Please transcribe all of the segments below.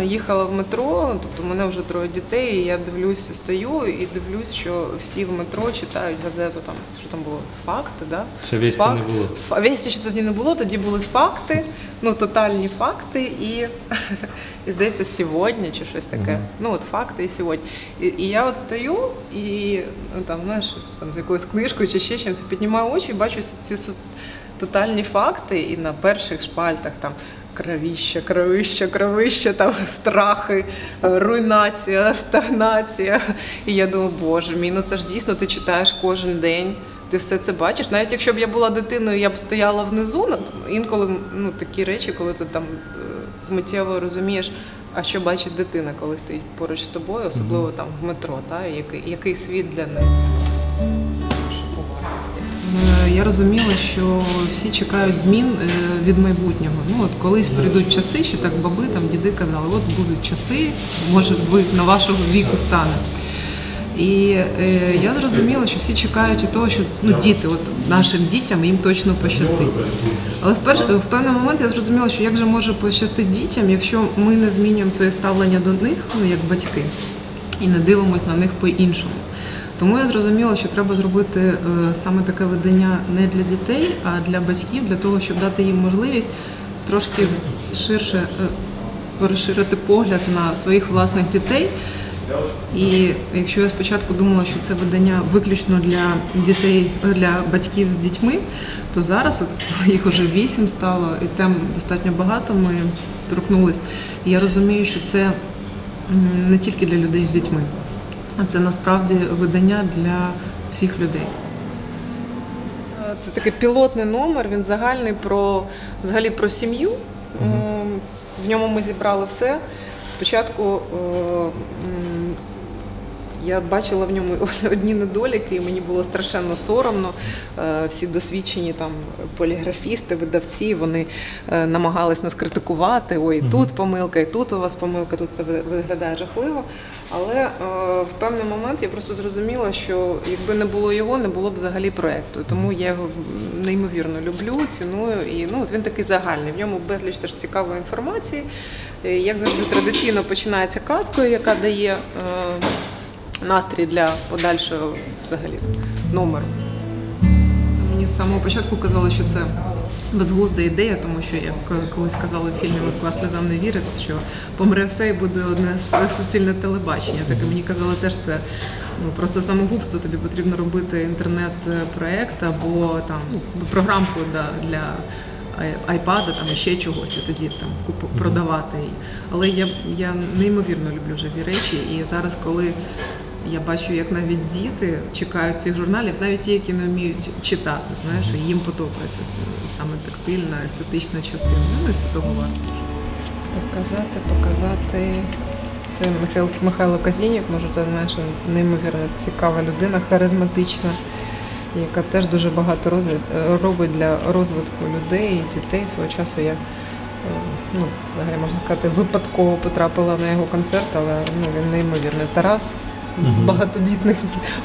спеціально їхала в метро, тобто у мене вже троє дітей, і я дивлюсь, стою і дивлюсь, що всі в метро читають газету, там, що там було, факти, да? Ще вісті Фак- не було. Весті ще тоді не було, тоді були факти, ну тотальні факти, і, і здається, сьогодні чи щось таке. Мгм. Ну от факти і сьогодні. І, і я от стою і ну, там, знаєш, там з якоюсь книжкою чи ще чимось піднімаю очі і бачу ці тотальні факти, і на перших шпальтах там. Кровіща, кровище, кровище, там страхи, руйнація, стагнація. І я думаю, боже мій, ну це ж дійсно ти читаєш кожен день. Ти все це бачиш. Навіть якщо б я була дитиною, я б стояла внизу. Інколи ну, такі речі, коли ти там е, миттєво розумієш, а що бачить дитина, коли стоїть поруч з тобою, особливо там в метро, та, який, який світ для неї. Е, Я розуміла, що всі чекають змін е, від майбутнього. Ну от колись прийдуть часи, ще так баби, там діди казали, от будуть часи, може ви на вашого віку стане. І е, я зрозуміла, що всі чекають і того, що ну діти, от нашим дітям їм точно пощастить. Але в, пер, в певний момент я зрозуміла, що як же може пощастити дітям, якщо ми не змінюємо своє ставлення до них, ну як батьки, і не дивимося на них по-іншому. Тому я зрозуміла, що треба зробити е, саме таке видання не для дітей, а для батьків, для того, щоб дати їм можливість трошки ширше е, розширити погляд на своїх власних дітей. І якщо я спочатку думала, що це видання виключно для дітей, для батьків з дітьми, то зараз, от коли їх вже вісім стало, і тем достатньо багато ми торкнулись. І я розумію, що це не тільки для людей з дітьми, це насправді видання для всіх людей. Це такий пілотний номер, він загальний про взагалі про сім'ю. Ем, В ньому ми зібрали все. Спочатку е, я бачила в ньому одні недоліки, і мені було страшенно соромно. Е, Всі досвідчені там поліграфісти, видавці, вони е, намагались нас критикувати. Ой, тут помилка, і тут у вас помилка, тут це ви- виглядає жахливо. Але е, в певний момент я просто зрозуміла, що якби не було його, не було б взагалі проекту. Тому я його неймовірно люблю, ціную. І ну от він такий загальний. В ньому безліч теж цікавої інформації. Як завжди, традиційно починається казкою, яка дає. Настрій для подальшого взагалі номеру. Мені з самого початку казали, що це безглузда ідея, тому що як колись казали в фільмі Москва сльозам не вірить, що помре все і буде одне суцільне телебачення. Так і мені казали теж це ну просто самогубство. Тобі потрібно робити інтернет-проект або там ну, програмку да, для айпада, там ще чогось, і тоді там купу продавати її. Але я, я неймовірно люблю живі речі, і зараз, коли я бачу, як навіть діти чекають цих журналів, навіть ті, які не вміють читати, знаєш, і їм подобається саме тактильна, естетична частина. Ну, це того варто. Показати, показати. Це Михайло, Михайло Казінік, може, ти знаєш, неймовірно цікава людина, харизматична, яка теж дуже багато розвит- робить для розвитку людей і дітей. Свого часу я е, ну, взагалі можна сказати, випадково потрапила на його концерт, але ну, він неймовірний. Тарас. Багатодітний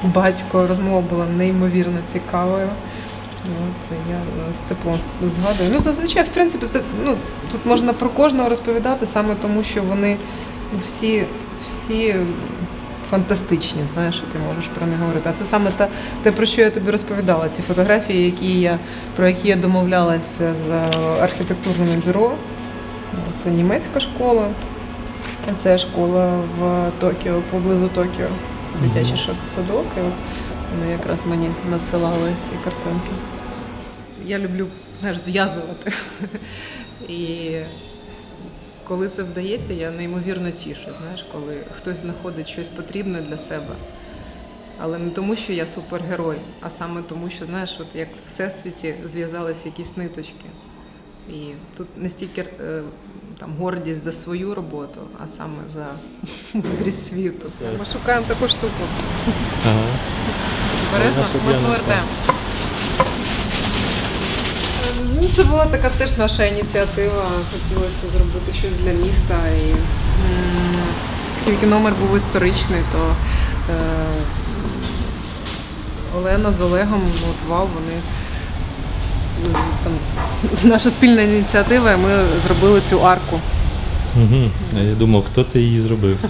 батько, розмова була неймовірно цікавою. От, я з теплом згадую. Ну, зазвичай, в принципі, це, ну, тут можна про кожного розповідати саме тому, що вони ну, всі, всі фантастичні, знаєш, що ти можеш про них говорити. А це саме те, те, про що я тобі розповідала, ці фотографії, які я, про які я домовлялася з архітектурним бюро. Це німецька школа, це школа в Токіо, поблизу Токіо. Це дитячий садок. І от вони якраз мені надсилали ці картинки. Я люблю знаєш, зв'язувати. І коли це вдається, я неймовірно тішу, знаєш, коли хтось знаходить щось потрібне для себе. Але не тому, що я супергерой, а саме тому, що знаєш, от як в всесвіті зв'язалися якісь ниточки. І тут не стільки е, там гордість за свою роботу, а саме за мудрість світу. Ми шукаємо таку штуку. Ага. Обережно, Можна, ми повертаємо. Ну, це була така теж наша ініціатива. Хотілося зробити щось для міста. І оскільки номер був історичний, то е, Олена з Олегом, от Вал, вони там, наша спільна ініціатива, і ми зробили цю арку. Угу. А я думав, хто це її зробив.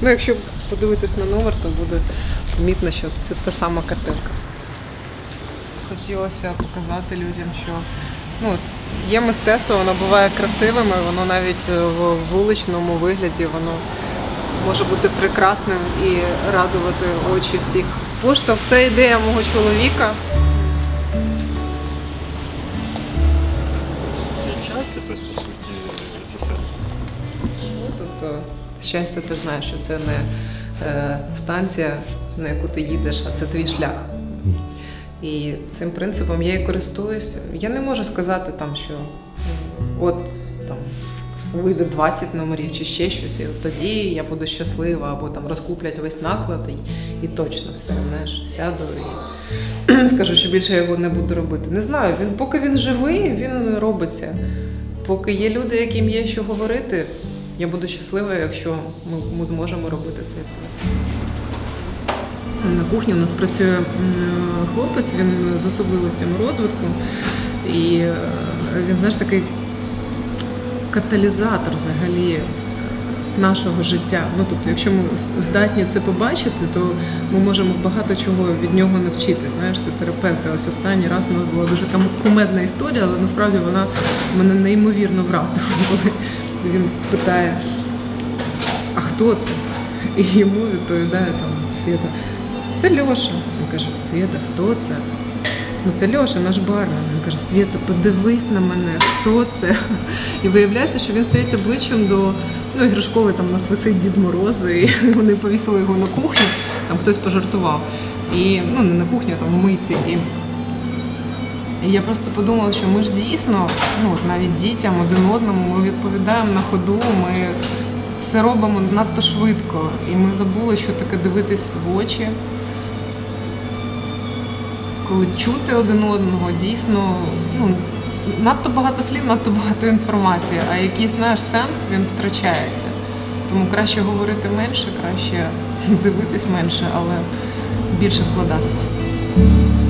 Ну, якщо подивитись на номер, то буде помітно, що це та сама картинка. Хотілося показати людям, що ну, є мистецтво, воно буває красивим, і воно навіть в вуличному вигляді воно може бути прекрасним і радувати очі всіх. Поштовх це ідея мого чоловіка. Щастя, ти ж знаєш, що це не е, станція, на яку ти їдеш, а це твій шлях. І цим принципом я і користуюся. Я не можу сказати там, що от там вийде 20 номерів чи ще щось, і от тоді я буду щаслива, або там розкуплять весь наклад, і, і точно все, знаєш, сяду і скажу, що більше я його не буду робити. Не знаю, він поки він живий, він робиться. Поки є люди, яким є що говорити, я буду щаслива, якщо ми, ми зможемо робити цей проект. На кухні у нас працює хлопець, він з особливостями розвитку. І е, він, знаєш, такий каталізатор взагалі е, нашого життя. Ну, тобто, якщо ми здатні це побачити, то ми можемо багато чого від нього навчити. Знаєш, це терапевти. Ось останній раз у нас була дуже кумедна історія, але насправді вона мене неймовірно вразила, він питає, а хто це? І йому відповідає там Свята, це Льоша. Він каже, Свята, хто це? Ну це Льоша, наш бармен. Він каже, Свята, подивись на мене, хто це? І виявляється, що він стоїть обличчям до ну, іграшковий, там у нас висить Дід Мороз, і вони повісили його на кухню, там хтось пожартував. І ну не на кухні, а там у мийці. І і я просто подумала, що ми ж дійсно, ну навіть дітям один одному, ми відповідаємо на ходу, ми все робимо надто швидко. І ми забули, що таке дивитись в очі. Коли чути один одного, дійсно, ну, надто багато слів, надто багато інформації, а якийсь знаєш сенс він втрачається. Тому краще говорити менше, краще дивитись менше, але більше вкладати в.